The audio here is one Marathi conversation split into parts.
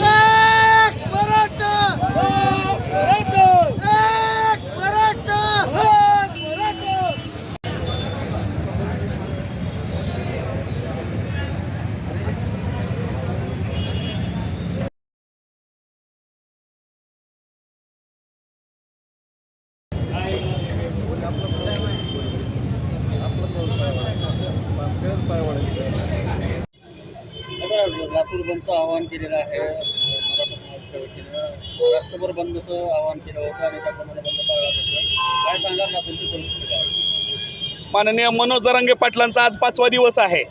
Hey! लातूर बंदचं आवाहन केलेलं आहे. महाराष्ट्रभर बंदचं आवाहन केलं होतं आणि त्याप्रमाणे बंद पाळला काय सांगाल लातूरची परिस्थिती माननीय मनोज दरंगे पाटलांचा आज पाचवा दिवस आहे.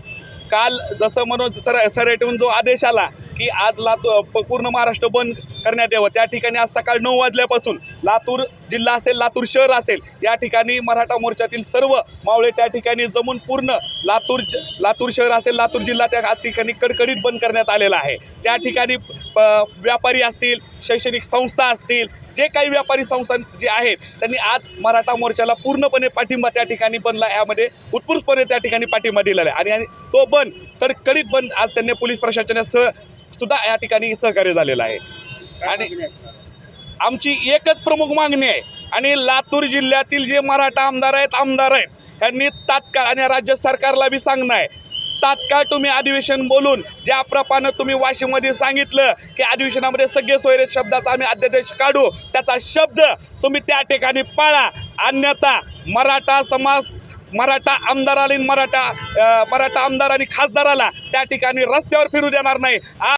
काल जसं मनोज सर सरेटून जो आदेश आला की आज लातूर पूर्ण महाराष्ट्र बंद करण्यात यावं. त्या ठिकाणी आज सकाळ नऊ वाजल्यापासून लातूर जिल्हा असेल लातूर शहर असेल या ठिकाणी मराठा मोर्चातील सर्व मावळे त्या ठिकाणी जमून पूर्ण लातूर लातूर शहर असेल लातूर जिल्हा त्या ठिकाणी कडकडीत बंद करण्यात आलेला आहे. त्या ठिकाणी प- व्यापारी असतील शैक्षणिक संस्था असतील जे काही व्यापारी संस्था जे आहेत त्यांनी आज मराठा मोर्चाला पूर्णपणे पाठिंबा त्या ठिकाणी बनला यामध्ये उत्कृष्टपणे त्या ठिकाणी पाठिंबा दिलेला आहे. आणि- तो बंद कडकडीत बंद आज त्यांनी पोलीस प्रशासनासह सुद्धा या ठिकाणी सहकार्य झालेलं आहे. आणि- आमची एकच प्रमुख मागणी आहे. आणि लातूर जिल्ह्यातील जे मराठा आमदार आहेत आमदार आहेत यांनी तात्काळ आणि राज्य सरकारला बी सांगणं आहे. तात्काळ तुम्ही अधिवेशन बोलून ज्या प्रमाणे तुम्ही वाशिममध्ये सांगितलं की अधिवेशनामध्ये सगळे सोयरे शब्दाचा आम्ही अध्यादेश काढू त्याचा शब्द तुम्ही त्या ठिकाणी पाळा. अन्यथा मराठा समाज मराठा आमदार आली मराठा मराठा आमदार आणि खासदाराला त्या ठिकाणी रस्त्यावर फिरू देणार नाही.